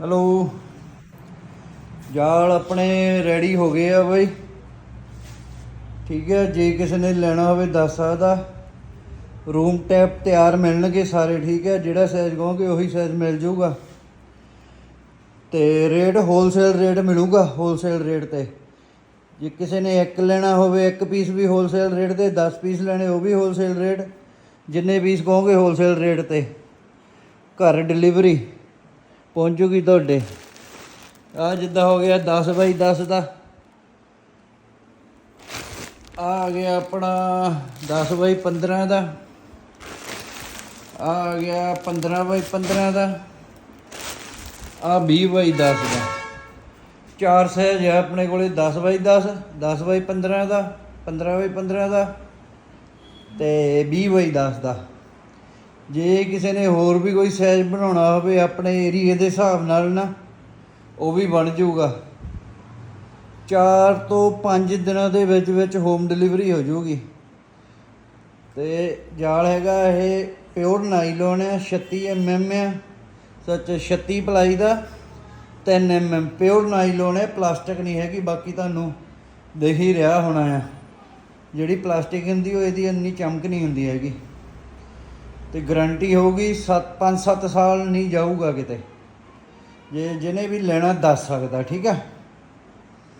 Hello. ਜਾਲ ਆਪਣੇ ready ਹੋ ਗਏ ਆ ਬਈ। ਠੀਕ ਹੈ, ਜੇ ਕਿਸੇ ਨੇ ਲੈਣਾ ਹੋਵੇ ਦੱਸ ਸਕਦਾ। ਰੂਮ ਟੈਪ ਤਿਆਰ ਮਿਲਣਗੇ ਸਾਰੇ, ਠੀਕ ਹੈ। ਜਿਹੜਾ ਸਾਈਜ਼ ਕਹੋਗੇ ਉਹੀ ਸਾਈਜ਼ ਮਿਲ ਜਾਊਗਾ। ਤੇ ਰੇਟ ਹੋਲਸੇਲ ਰੇਟ ਮਿਲੂਗਾ ਹੋਲਸੇਲ ਰੇਟ ਤੇ। ਜੇ ਕਿਸੇ ਨੇ ਇੱਕ ਲੈਣਾ ਹੋਵੇ, ਇੱਕ ਪੀਸ ਵੀ ਹੋਲਸੇਲ ਰੇਟ ਤੇ 10 ਪੀਸ ਲੈਣੇ, ਉਹ ਵੀ ਹੋਲਸੇਲ ਰੇਟ ਜਿੰਨੇ ਪੀਸ ਕਹੋਗੇ ਹੋਲਸੇਲ ਰੇਟ ਤੇ। ਘਰ ਡਿਲੀਵਰੀ ਪਹੁੰਚੂਗੀ ਤੁਹਾਡੇ। ਆ ਜਿੱਦਾਂ ਹੋ ਗਿਆ 10 ਬਾਈ 10 ਦਾ। ਆ ਆ ਗਿਆ ਆਪਣਾ 10 ਬਾਈ 15 ਦਾ। ਆ ਆ ਗਿਆ 15 ਬਾਈ 15 ਦਾ। ਆ 20 ਬਾਈ 10 ਦਾ। ਚਾਰ ਸਹਿਜ ਹੈ ਆਪਣੇ ਕੋਲੇ 10 ਬਾਈ 10 10 ਬਾਈ 15 ਦਾ 15 ਬਾਈ 15 ਦਾ ਤੇ 20 ਬਾਈ 10 ਦਾ। ਜੇ ਕਿਸੇ ਨੇ ਹੋਰ ਵੀ ਕੋਈ ਸਹਿਜ ਬਣਾਉਣਾ ਹੋਵੇ, ਆਪਣੇ ਏਰੀਏ ਦੇ ਹਿਸਾਬ ਨਾਲ ਨਾ, ਉਹ ਵੀ ਬਣ ਜਾਊਗਾ। 4 ਤੋਂ 5 ਦਿਨਾਂ ਦੇ ਵਿੱਚ ਵਿੱਚ ਹੋਮ ਡਿਲੀਵਰੀ ਹੋ ਜਾਊਗੀ। ਤੇ ਜਾਲ ਹੈਗਾ ਇਹ ਪਿਓਰ ਨਾਈਲੋਨ ਹੈ 36 mm ਹੈ ਸੱਚ 36 ਪਲਾਈ ਦਾ 3 mm ਪਿਓਰ ਨਾਈਲੋਨ ਹੈ ਪਲਾਸਟਿਕ ਨਹੀਂ ਹੈਗੀ, ਬਾਕੀ ਤੁਹਾਨੂੰ ਦੇਖ ਹੀ ਰਿਹਾ ਹੋਣਾ ਆ। ਜਿਹੜੀ ਪਲਾਸਟਿਕ ਹੁੰਦੀ, ਉਹ ਇਹਦੀ ਇੰਨੀ ਚਮਕ ਨਹੀਂ ਹੁੰਦੀ ਹੈਗੀ। ਤੇ ਗਾਰੰਟੀ ਹੋਊਗੀ 7 5-7 ਸਾਲ ਨਹੀਂ ਜਾਊਗਾ ਕਿਤੇ। ਜੇ, ਜਿਹਨੇ ਵੀ ਲੈਣਾ ਦੱਸ ਸਕਦਾ, ਠੀਕ ਹੈ